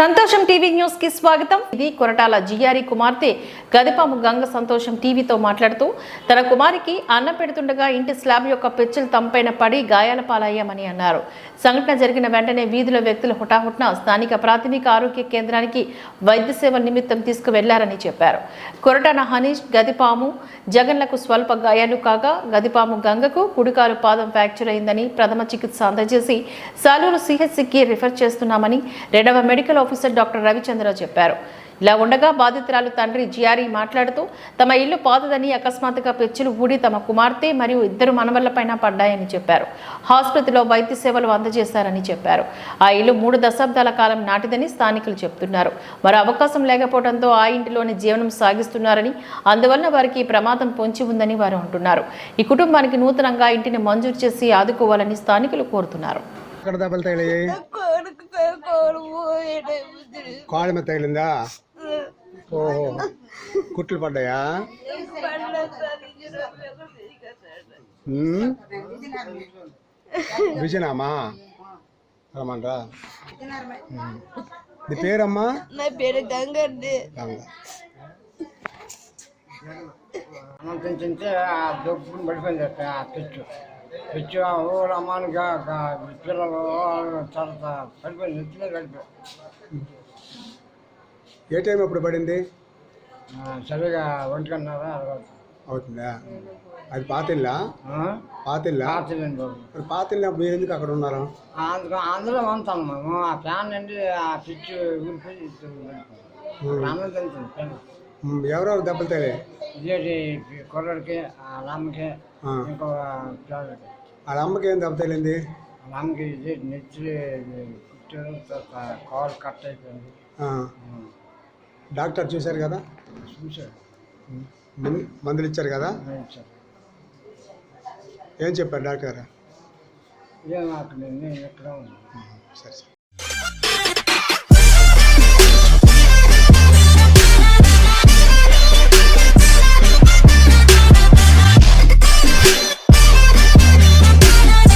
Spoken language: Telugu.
సంతోషం టీవీ న్యూస్కి స్వాగతం. ఇది కొరటాల జిఆరి కుమార్తె గదిపాము గంగ సంతోషం టీవీతో మాట్లాడుతూ తన కుమారికి అన్నం పెడుతుండగా ఇంటి స్లాబ్ యొక్క పెచ్చులు తమపైన పడి గాయాల పాలయ్యామని అన్నారు. సంఘటన జరిగిన వెంటనే వీధిలో వ్యక్తులు హుటాహుట్న స్థానిక ప్రాథమిక ఆరోగ్య కేంద్రానికి వైద్య సేవ నిమిత్తం తీసుకువెళ్ళారని చెప్పారు. కొరటాన హనీష్ గదిపాము జగన్లకు స్వల్ప గాయాలు కాగా గదిపాము గంగకు కుడికాలు పాదం ఫ్రాక్చర్ అయిందని ప్రథమ చికిత్స అందజేసి సాలూరు సిహెచ్సికి రిఫర్ చేస్తున్నామని రెండవ మెడికల్ ఆఫీసర్ డాక్టర్ రవిచంద్ర చెప్పారు. ఇలా ఉండగా బాధితురాలు తండ్రి జియారి మాట్లాడుతూ తమ ఇల్లు పాతదని అకస్మాత్తుగా పెచ్చులు ఊడి తమ కుమార్తె మరియు ఇద్దరు మనవళ్ళపైన పడ్డాయని చెప్పారు. ఆసుపత్రిలో వైద్య సేవలు అందజేశారని చెప్పారు. ఆ ఇల్లు మూడు దశాబ్దాల కాలం నాటిదని స్థానికులు చెబుతున్నారు మరో అవకాశం లేకపోవడంతో ఆ ఇంటిలోని జీవనం సాగిస్తున్నారని అందువలన వారికి ప్రమాదం పొంచి ఉందని వారు అంటున్నారు. ఈ కుటుంబానికి నూతనంగా ఇంటిని మంజూరు చేసి ఆదుకోవాలని స్థానికులు కోరుతున్నారు. ఎక్కడ దెబ్బలు తగిలాయి కొడుకు కొడుకు పోయేటే బుద్ధుడు. కాళ్ళ మీద తగిలిందా ఓహో కుట్లు పడ్డాయా ఉమ్? విజయనామా రమ్మంటా నీ పేరమ్మా నా పేరు గంగర్ది గంగ అనంతం తింటే ఆ దొబ్బుని పడిపోయింది అక్క ఆ పిచ్చు పిచ్చు ఊరు అమ్మానికి పిల్లలు తర్వాత పడిపోయింది నెత్తిలో పడిపోయి ఏ టైం ఎప్పుడు పడింది? సరిగా ఒంటికన్నారా అవుతుందా? అది పాతిల్లా? పాతిల్లా? బాబు. మరి పాతిల్లా మీరు ఎందుకు అక్కడ ఉన్నారు? అందులో అందులో ఉంటాను మేము. ఆ ఫ్యాన్ నుండి ఆ పిచ్చు ఊరిపోయి అన్నం తింటుంది ఫ్యాన్ ఎవరెవరు దెబ్బలు తగిలాయి? కుర్రడికి. ఇంకో వాళ్ళ అమ్మకి ఏం దెబ్బ తగిలింది? ఇది కాల్ కట్ అయిపోయింది. డాక్టర్ చూశారు కదా? చూశారు మందులు ఇచ్చారు కదా? ఏం చెప్పారు డాక్టర్ ఉన్నాను సరే సరే.